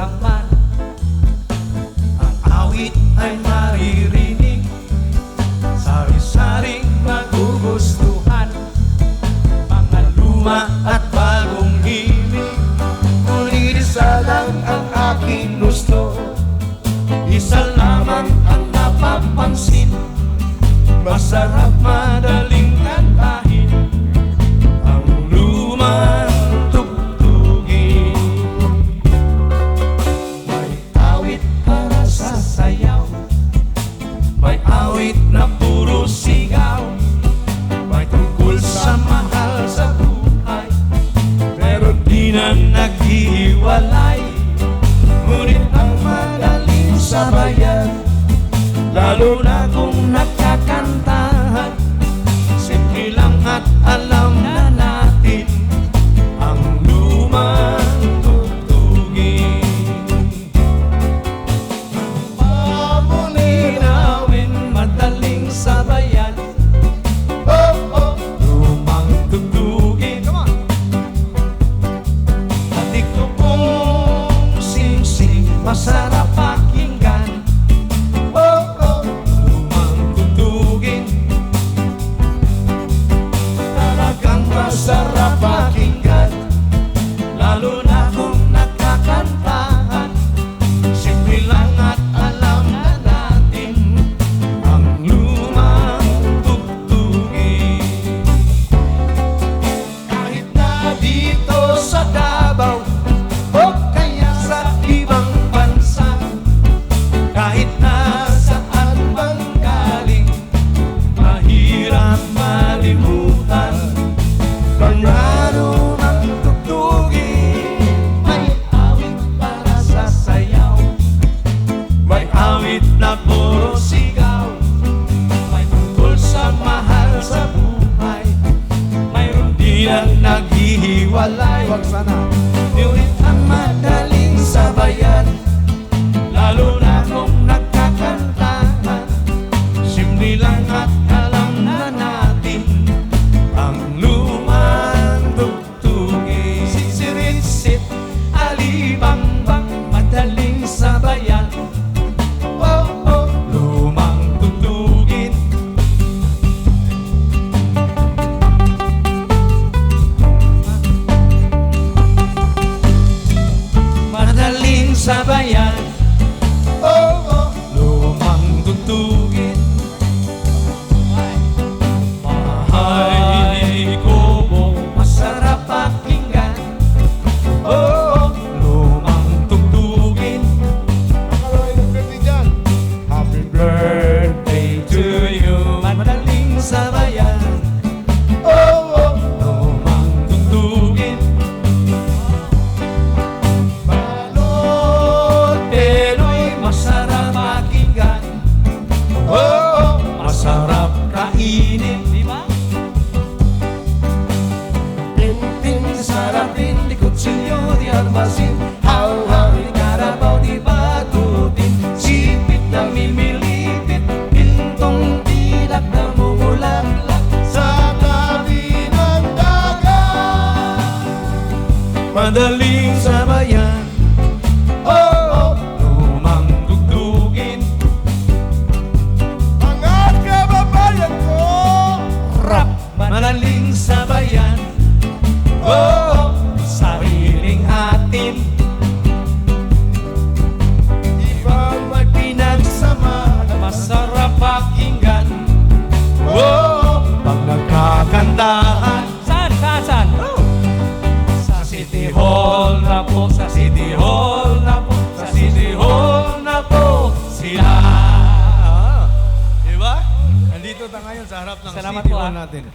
kang Ang awit ay maririnig Sari-saring magugustuhan. Mga luma at bagong hilig Ngunit isa lang ang aking gusto. Isa lamang ang napapansin. Masarap sabayan Lalo na kung nagkakanta. Simple lang at alam na na awit na puro sigaw. May tungkol sa mahal sa buhay. Mayroon din ang naghihiwalay. Huwag sana. Ngunit ang madaling sabayan Lalo na kung sabia pagmasin Hawawin, karabaw, di patutin Sipit na mimilipit Pintong tilak na mumulaklak Sa tabi ng dagat Madaling sabayan. harap ng Salamat po, ah. natin.